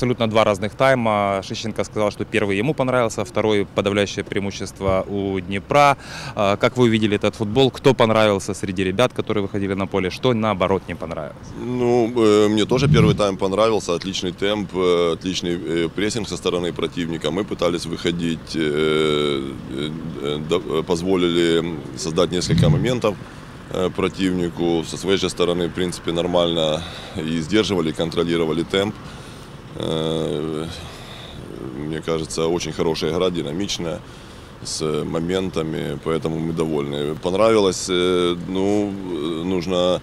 абсолютно два разных тайма. Шищенко сказал, что первый ему понравился, второй подавляющее преимущество у Днепра. А, Как вы увидели этот футбол? Кто понравился среди ребят, которые выходили на поле? Что наоборот не понравилось? Ну, э, мне тоже первый тайм понравился. Отличный темп, э, отличный э, прессинг со стороны противника. Мы пытались выходить, позволили создать несколько моментов противнику. Со своей же стороны, в принципе, нормально и сдерживали, и контролировали темп. Э, Мне кажется, очень хорошая игра, динамичная, с моментами, поэтому мы довольны. Понравилось, э, ну, э, нужно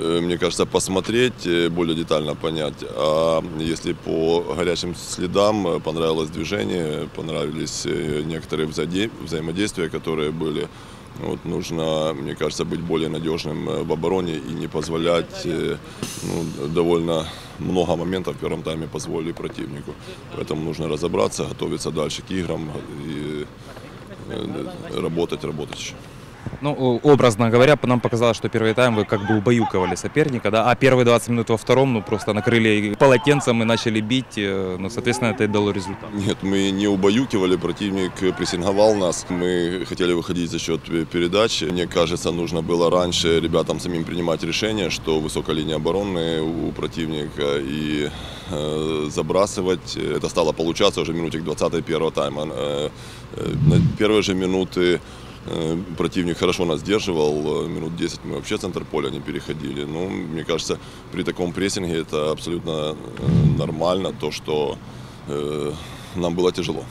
мне кажется, посмотреть, э, более детально понять. А если по горячим следам э, понравилось движение, понравились э, некоторые взаимодействия, которые были, вот, нужно, мне кажется, быть более надежным э, в обороне и не позволять э, ну, довольно много моментов в первом тайме позволили противнику. Поэтому нужно разобраться, готовиться дальше к играм и э, работать, работать еще. Ну, образно говоря, нам показалось, что первый тайм вы как бы убаюкивали соперника, да, а первые 20 минут во втором, ну, просто накрыли полотенцем и начали бить, э, ну, соответственно, это и дало результат. Нет, мы не убаюкивали, противник прессинговал нас. Мы хотели выходить за счет э, передач. Мне кажется, нужно было раньше ребятам самим принимать решение, что высокая линия обороны у противника и э, забрасывать. Это стало получаться уже в минуте к 20 первого тайма. Э, на первые же минуты противник хорошо нас сдерживал. Э, Минут 10 мы вообще центр поля не переходили. Ну, мне кажется, при таком прессинге это абсолютно э, нормально, то, что э, нам было тяжело.